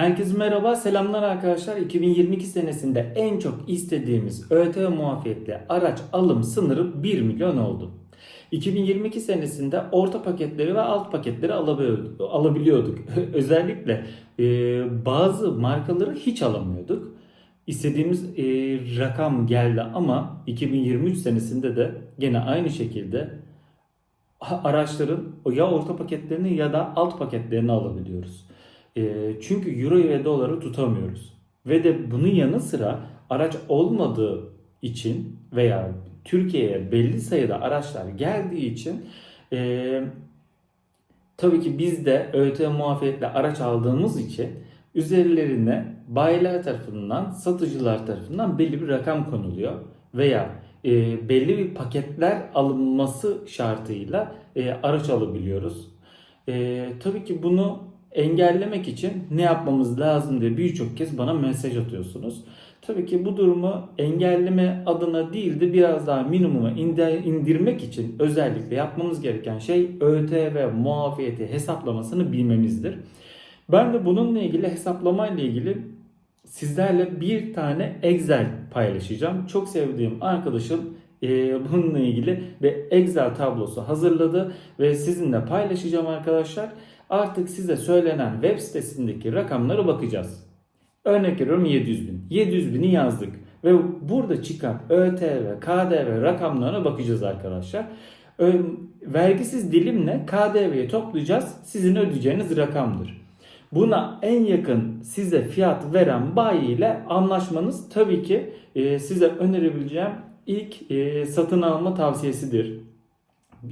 Herkese merhaba, selamlar arkadaşlar. 2022 senesinde en çok istediğimiz ÖTV muafiyetli araç alım sınırı 1 milyon oldu. 2022 senesinde orta paketleri ve alt paketleri alabiliyorduk. Özellikle e, bazı markaları hiç alamıyorduk. İstediğimiz e, rakam geldi ama 2023 senesinde de gene aynı şekilde araçların ya orta paketlerini ya da alt paketlerini alabiliyoruz. E, çünkü euro ve doları tutamıyoruz. Ve de bunun yanı sıra araç olmadığı için veya Türkiye'ye belli sayıda araçlar geldiği için e, tabii ki biz de ÖTV muafiyetle araç aldığımız için üzerlerine bayiler tarafından, satıcılar tarafından belli bir rakam konuluyor veya e, belli bir paketler alınması şartıyla e, araç alabiliyoruz. E, tabii ki bunu engellemek için ne yapmamız lazım diye birçok kez bana mesaj atıyorsunuz. Tabii ki bu durumu engelleme adına değil de biraz daha minimuma indi- indirmek için özellikle yapmamız gereken şey ÖTV muafiyeti hesaplamasını bilmemizdir. Ben de bununla ilgili hesaplama ile ilgili sizlerle bir tane Excel paylaşacağım. Çok sevdiğim arkadaşım bununla ilgili bir Excel tablosu hazırladı ve sizinle paylaşacağım arkadaşlar. Artık size söylenen web sitesindeki rakamlara bakacağız. Örnek veriyorum 700 bin. 700 bini yazdık. Ve burada çıkan ÖTV, KDV rakamlarına bakacağız arkadaşlar. Vergisiz dilimle KDV'yi toplayacağız. Sizin ödeyeceğiniz rakamdır. Buna en yakın size fiyat veren bayi ile anlaşmanız tabii ki e, size önerebileceğim ilk e, satın alma tavsiyesidir.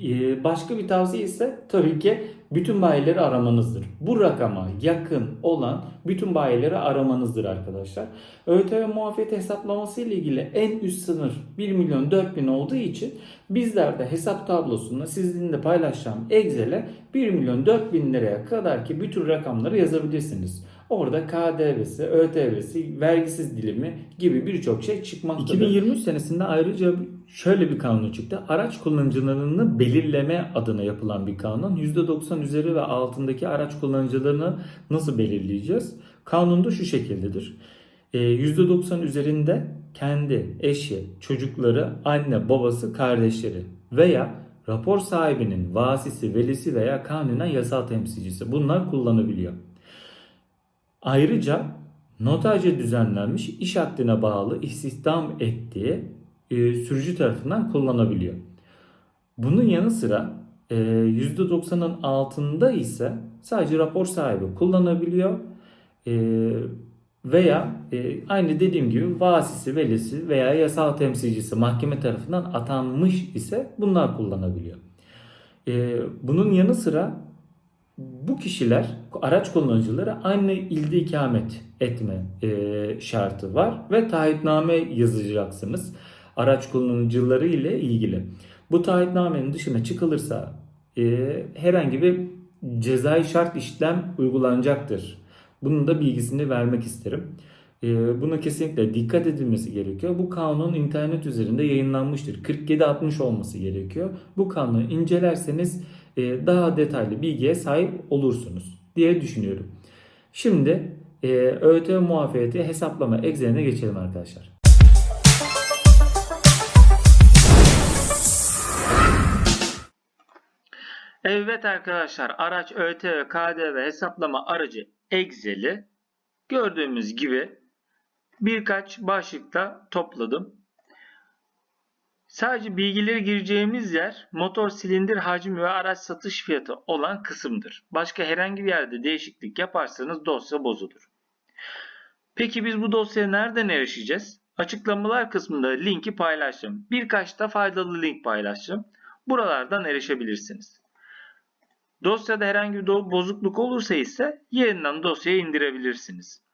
E, başka bir tavsiye ise tabii ki bütün bayileri aramanızdır. Bu rakama yakın olan bütün bayileri aramanızdır arkadaşlar. ÖTV muafiyeti hesaplaması ile ilgili en üst sınır 1 milyon 4 bin olduğu için bizler de hesap tablosunda sizinle paylaşacağım Excel'e 1 milyon 4 bin liraya kadar ki bütün rakamları yazabilirsiniz. Orada KDV'si, ÖTV'si, vergisiz dilimi gibi birçok şey çıkmaktadır. 2023 senesinde ayrıca şöyle bir kanun çıktı. Araç kullanıcılarını belirleme adına yapılan bir kanun. %90 üzeri ve altındaki araç kullanıcılarını nasıl belirleyeceğiz? Kanunda şu şekildedir. Ee, %90 üzerinde kendi eşi, çocukları, anne, babası, kardeşleri veya rapor sahibinin vasisi, velisi veya kanunen yasal temsilcisi bunlar kullanabiliyor. Ayrıca noterce düzenlenmiş iş akdine bağlı istihdam ettiği e, sürücü tarafından kullanabiliyor. Bunun yanı sıra e, %90'ın altında ise sadece rapor sahibi kullanabiliyor. E, veya e, aynı dediğim gibi vasisi, velisi veya yasal temsilcisi mahkeme tarafından atanmış ise bunlar kullanabiliyor. E, bunun yanı sıra bu kişiler, araç kullanıcıları aynı ilde ikamet etme e, şartı var ve taahhütname yazacaksınız araç kullanıcıları ile ilgili. Bu taahhütnamenin dışına çıkılırsa e, herhangi bir cezai şart işlem uygulanacaktır. Bunun da bilgisini vermek isterim. E, buna kesinlikle dikkat edilmesi gerekiyor. Bu kanun internet üzerinde yayınlanmıştır. 47-60 olması gerekiyor. Bu kanunu incelerseniz e, daha detaylı bilgiye sahip olursunuz diye düşünüyorum. Şimdi e, ÖTV muafiyeti hesaplama egzeline geçelim arkadaşlar. Evet arkadaşlar araç ÖTV KDV hesaplama aracı Excel'i gördüğümüz gibi birkaç başlıkta topladım. Sadece bilgileri gireceğimiz yer motor silindir hacmi ve araç satış fiyatı olan kısımdır. Başka herhangi bir yerde değişiklik yaparsanız dosya bozulur. Peki biz bu dosyaya nereden erişeceğiz? Açıklamalar kısmında linki paylaştım. Birkaç da faydalı link paylaştım. Buralardan erişebilirsiniz. Dosyada herhangi bir bozukluk olursa ise yeniden dosyayı indirebilirsiniz.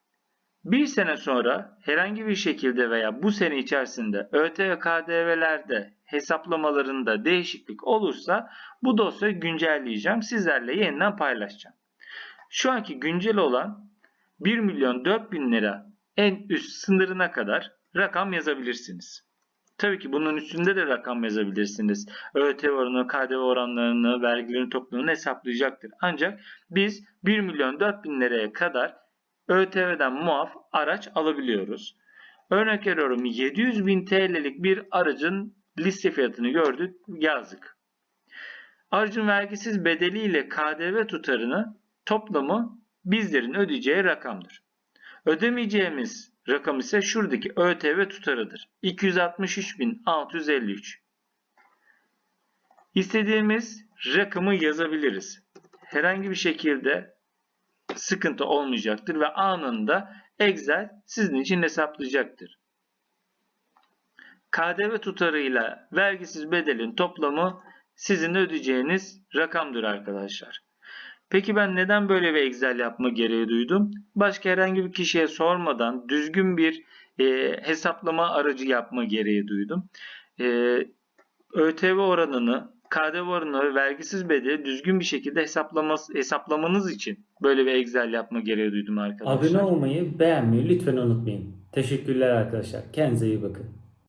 Bir sene sonra herhangi bir şekilde veya bu sene içerisinde ÖTV KDV'lerde hesaplamalarında değişiklik olursa bu dosyayı güncelleyeceğim. Sizlerle yeniden paylaşacağım. Şu anki güncel olan 1 milyon 4 bin lira en üst sınırına kadar rakam yazabilirsiniz. Tabii ki bunun üstünde de rakam yazabilirsiniz. ÖTV oranı, KDV oranlarını, vergilerin toplamını hesaplayacaktır. Ancak biz 1 milyon 4 bin liraya kadar ÖTV'den muaf araç alabiliyoruz. Örnek veriyorum 700 bin TL'lik bir aracın liste fiyatını gördük yazdık. Aracın vergisiz bedeliyle KDV tutarını toplamı bizlerin ödeyeceği rakamdır. Ödemeyeceğimiz rakam ise şuradaki ÖTV tutarıdır. 263.653. İstediğimiz rakamı yazabiliriz. Herhangi bir şekilde sıkıntı olmayacaktır ve anında Excel sizin için hesaplayacaktır. KDV tutarıyla vergisiz bedelin toplamı sizin ödeyeceğiniz rakamdır arkadaşlar. Peki ben neden böyle bir Excel yapma gereği duydum? Başka herhangi bir kişiye sormadan düzgün bir e, hesaplama aracı yapma gereği duydum. E, ÖTV oranını, KDV oranını ve vergisiz bedeli düzgün bir şekilde hesaplamanız için böyle bir Excel yapma gereği duydum arkadaşlar. Abone olmayı, beğenmeyi lütfen unutmayın. Teşekkürler arkadaşlar. Kendinize iyi bakın.